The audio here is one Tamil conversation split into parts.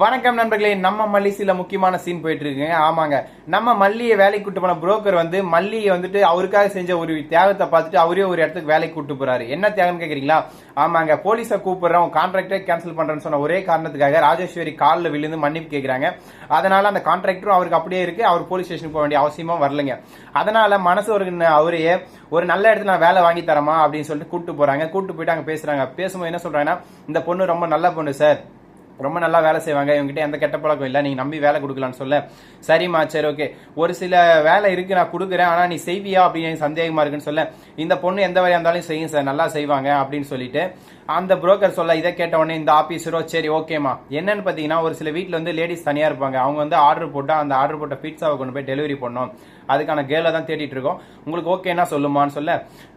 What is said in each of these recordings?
வணக்கம் நண்பர்களே நம்ம மல்லி சில முக்கியமான சீன் போயிட்டு இருக்குங்க ஆமாங்க. நம்ம மல்லியை வேலைக்கு கூட்டு போன புரோக்கர் வந்து மல்லியை வந்துட்டு அவருக்காக செஞ்ச ஒரு தியாகத்தை பார்த்துட்டு அவரே ஒரு இடத்துக்கு வேலைக்கு கூட்டு போறாரு. என்ன தியாகம்னு கேக்குறீங்களா? ஆமாங்க. போலீஸை கூப்பிடுறோம் கான்ட்ராக்டே கேன்சல் பண்றேன்னு சொன்ன ஒரே காரணத்துக்காக ராஜேஸ்வரி காலில் விழுந்து மன்னிப்பு கேட்கிறாங்க அதனால அந்த கான்ட்ராக்டரும் அவருக்கு அப்படியே இருக்கு. அவர் போலீஸ் ஸ்டேஷனுக்கு போக வேண்டிய அவசியமும் வரலங்க. அதனால மனசு ஒரு அவரையே ஒரு நல்ல இடத்துல நான் வேலை வாங்கி தரமா அப்படின்னு சொல்லிட்டு கூப்பிட்டு போறாங்க. கூப்பிட்டு போயிட்டு அங்க பேசுறாங்க. பேசும்போது என்ன சொல்றாங்கன்னா இந்த பொண்ணு ரொம்ப நல்ல பொண்ணு சார் ரொம்ப நல்லா வேலை செய்வாங்க. இவங்ககிட்ட எந்த கெட்ட பழக்கம் இல்லை. நீங்க நம்பி வேலை கொடுக்கலான்னு சொல்ல. சரிம்மா சரி ஓகே ஒரு சில வேலை இருக்கு நான் கொடுக்குறேன். ஆனா நீ செய்வியா அப்படின்னு சந்தேகமாக சந்தேகமா இருக்குன்னு சொல்ல. இந்த பொண்ணு எந்த வழியா இருந்தாலும் செய்யும் சார் நல்லா செய்வாங்க அப்படின்னு சொல்லிட்டு அந்த புரோக்கர் சொல்ல இதை கேட்ட உடனே இந்த ஆஃபீஸரோ சரி ஓகேம்மா என்னன்னு பார்த்தீங்கன்னா ஒரு சில வீட்டில் வந்து லேடிஸ் தனியாக இருப்பாங்க. அவங்க வந்து ஆர்டர் போட்டால் அந்த ஆர்டர் போட்ட பீட்சாவை கொண்டு போய் டெலிவரி பண்ணோம் அதுக்கான கேர்ளை தான் தேடிட்டு இருக்கோம். உங்களுக்கு ஓகேனா சொல்லுமான்னு சொல்ல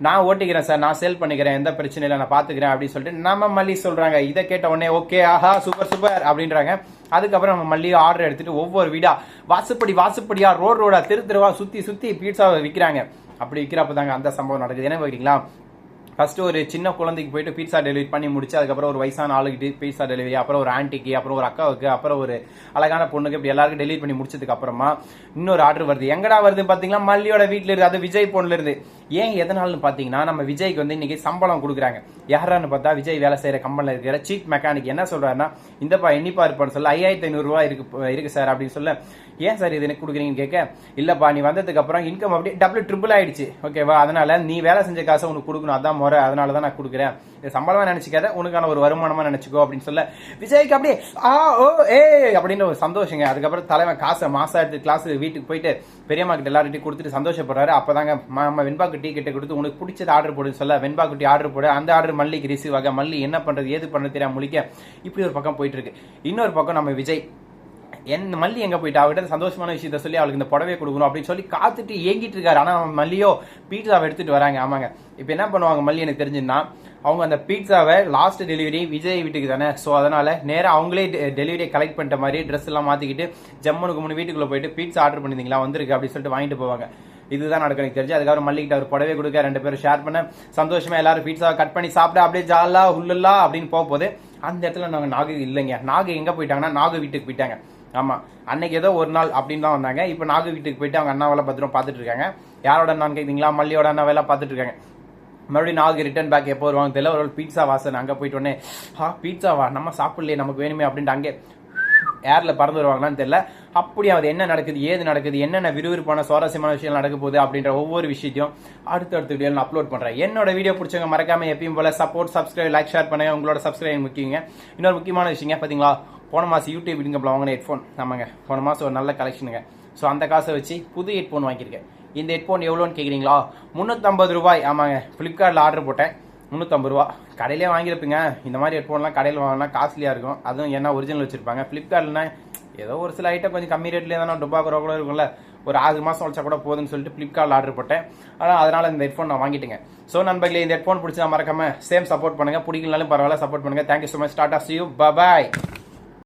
நான் ஓட்டிக்கிறேன் சார் நான் சேல் பண்ணிக்கிறேன். எந்த பிரச்சனையும் இல்லை. நான் பார்த்துக்கிறேன் அப்படின்னு சொல்லிட்டு நம்ம மல்லி சொல்கிறாங்க இதை கேட்ட உடனே ஓகே ஆஹா சூப்பர் சூப்பர் அப்படின்றாங்க. அதுக்கப்புறம் நம்ம மல்லிகை ஆர்டர் எடுத்துட்டு ஒவ்வொரு வீடாக வாசுப்படி வாசுப்படியாக ரோட் ரோடாக தெரு தெருவாக சுற்றி சுற்றி பீட்சாவை விற்கிறாங்க அப்படி விற்கிறப்ப தாங்க அந்த சம்பவம் நடக்குது. என்ன பார்க்குறீங்களா ஃபஸ்ட்டு ஒரு சின்ன குழந்தைக்கு போயிட்டு பீட்சா டெலிவரி பண்ணி முடிச்சு அதுக்கப்புறம் ஒரு வயசான ஆளுகிட்டு பீட்சா டெலிவரி அப்புறம் ஒரு ஆண்டிக்கு அப்புறம் ஒரு அக்காவுக்கு அப்புறம் ஒரு அழகான பொண்ணுக்கு இப்படி எல்லாருக்கும் டெலிவரி பண்ணி முடிச்சதுக்கு அப்புறமா இன்னொரு ஆர்டர் வருது. எங்கடா வருது பாத்தீங்களா? மல்லியோட வீட்டில் இருந்து அது விஜய் பொண்ணுல இருந்து. ஏன் எதனாலன்னு பார்த்தீங்கன்னா நம்ம விஜய்க்கு வந்து இன்னைக்கு சம்பளம் கொடுக்குறாங்க. யாரான்னு பார்த்தா விஜய் வேலை செய்கிற கம்பெனியில் இருக்கிற சீட் மெக்கானிக் என்ன சொல்கிறாருன்னா இந்தப்பா எண்ணிப்பா இருப்பான்னு சொல்ல. ஐயாயிரத்தி ஐநூறுரூவா இருக்கு இருக்கு சார் அப்படின்னு சொல்ல ஏன் சார் இது எனக்கு கொடுக்குறீங்கன்னு கேட்க இல்லைப்பா நீ வந்ததுக்கு அப்புறம் இன்கம் அப்படியே டபுள் ட்ரிபிள் ஆயிடுச்சு. ஓகேவா அதனால நீ வேலை செஞ்ச காசை உனக்கு கொடுக்கணும். அதான் முறை அதனால தான் நான் கொடுக்குறேன். இது சம்பளமாக நினச்சிக்காத உனக்கான ஒரு வருமானமாக நினச்சிக்கோ அப்படின்னு சொல்ல விஜய்க்கு அப்படியே ஆ ஓ ஏ அப்படின்னு ஒரு சந்தோஷங்க. அதுக்கப்புறம் தலைவன் காசை மாசம் எடுத்து கிளாஸ் வீட்டுக்கு போயிட்டு பெரியம்மா கிட்ட எல்லார்கிட்டையும் கொடுத்துட்டு சந்தோஷப்படுறாரு. அப்பதாங்க நம்ம வெண்பாக்கு டீ கிட்ட கொடுத்து உனக்கு பிடிச்சது ஆர்டர் போடுன்னு சொல்ல வெண்பா குட்டி ஆர்டர் போடு. அந்த ஆர்டர் மல்லிக்கு ரிசீவ் ஆக மல்லி என்ன பண்ணுறது ஏது பண்ணுறது தெரியாம முழிக்க இப்படி ஒரு பக்கம் போயிட்டு இருக்கு. இன்னொரு பக்கம் நம்ம விஜய். என் மல்லி எங்க போயிட்டா? அவகிட்ட சந்தோஷமான விஷயத்த சொல்லி அவளுக்கு இந்த புடவை கொடுக்கணும் அப்படின்னு சொல்லி காத்துட்டு ஏங்கிட்டு இருக்காரு. ஆனா மல்லியோ பீட்சாவை எடுத்துட்டு வராங்க. ஆமாங்க. இப்போ என்ன பண்ணுவாங்க? மல்லி எனக்கு தெரிஞ்சுன்னா அவங்க அந்த பீட்சாவை லாஸ்ட் டெலிவரி விஜய் வீட்டுக்கு தானே. ஸோ அதனால நேராக அவங்களே டெலிவரியை கலெக்ட் பண்ணிட்ட மாதிரி ட்ரெஸ் எல்லாம் மாத்திக்கிட்டு ஜம்முனுக்கு முன்னு வீட்டுக்குள்ள போயிட்டு பீட்சா ஆர்டர் பண்ணிருந்தீங்களா? வந்திருக்கு அப்படின்னு சொல்லிட்டு வாங்கிட்டு போவாங்க. இதுதான் நடக்கும் எனக்கு தெரிஞ்சு அதுக்கப்புறம் மல்லிகிட்ட ஒரு புடவை கொடுக்க ரெண்டு பேரும் ஷேர் பண்ண சந்தோஷமா எல்லாரும் பீட்சாவை கட் பண்ணி சாப்பிட அப்படியே ஜாலா உள்ளலா அப்படின்னு போக போது அந்த இடத்துல நாங்கள் நாகு இல்லைங்க. நாகு எங்கே போயிட்டாங்கன்னா நாகு வீட்டுக்கு போயிட்டாங்க. ஆமாம் அன்னைக்கு ஏதோ ஒரு நாள் அப்படின்னு தான் வந்தாங்க. இப்போ நாகு வீட்டுக்கு போயிட்டு அவங்க அண்ணாவெல்லாம் பத்திரம் பார்த்துட்டு இருக்காங்க. யாரோட நான் கேட்குறீங்களா மல்லியோட அண்ணா வேலை பார்த்துட்டு இருக்காங்க. மறுபடியும் நாகு ரிட்டர்ன் பேக் எப்போ வருவாங்க தெரியல. ஒரு பீட்சா வாசன் அங்கே போயிட்டு உடனே ஹா பீட்சாவா நம்ம சாப்பிடலையே நமக்கு வேணுமே அப்படின்ட்டு அங்கே ஏரில் பறந்து வருவாங்களான்னு தெரியல. அப்படி அது என்ன நடக்குது ஏது நடக்குது என்னென்ன விறுவிறுப்பான சுவாரஸ்யமான விஷயம் நடக்க போகுது அப்படின்ற ஒவ்வொரு விஷயத்தையும் அடுத்தடுத்த வீடியோ நான் அப்லோட் பண்ணுறேன் என்னோட வீடியோ பிடிச்சவங்க மறக்காம எப்பயும் போல சப்போர்ட் சப்ஸ்கிரைப் லைக் ஷேர் பண்ணுங்க. உங்களோட சப்ஸ்கிரைப் முக்கியங்க. இன்னொரு முக்கியமான விஷயங்க பார்த்தீங்களா போன மாதம் யூடியூப் இன்கம்ல வாங்கின ஹெட்ஃபோன் ஆமாங்க. போன மாதம் ஒரு நல்ல கலெக்ஷனுங்க ஸோ அந்த காசை வச்சு புது ஹெட்ஃபோன் வாங்கியிருக்கேன். இந்த ஹெட்ஃபோன் எவ்வளோன்னு கேட்குறீங்களா முந்நூற்றம்பது ரூபாய். ஆமாங்க. ஃப்ளிப்கார்ட்டில் ஆர்டர் போட்டேன். முந்நூற்றம்பது ரூபா. கடையிலே வாங்கியிருப்பீங்க. இந்த மாதிரி ஹெட்ஃபோன்லாம் கடையில் வாங்கினா காஸ்ட்லியாக இருக்கும். அதுவும் என்ன ஒரிஜினல் வச்சுருப்பாங்க. ஃப்ளிப்கார்ட்னா ஏதோ ஒரு சில ஐட்டம் கொஞ்சம் கம்மி ரேட்லேயே தானே டுபா குறவ கூட இருக்கும்ல. ஒரு ஆறு மாதம் உழைச்சா கூட போதுன்னு சொல்லிட்டு ஃப்ளிப்கார்ட்டில் ஆர்டர் போட்டேன். ஆனால் அதனால் இந்த ஹெட்ஃபோன் நான் வாங்கிட்டேங்க. ஸோ நண்பர்களே இந்த ஹெட்ஃபோன் பிடிச்சா மறக்காம சேம் சப்போர்ட் பண்ணுங்க. பிடிக்கலனாலும் பரவாயில்ல சப்போர்ட் பண்ணுங்கள் thank you so much start of you bye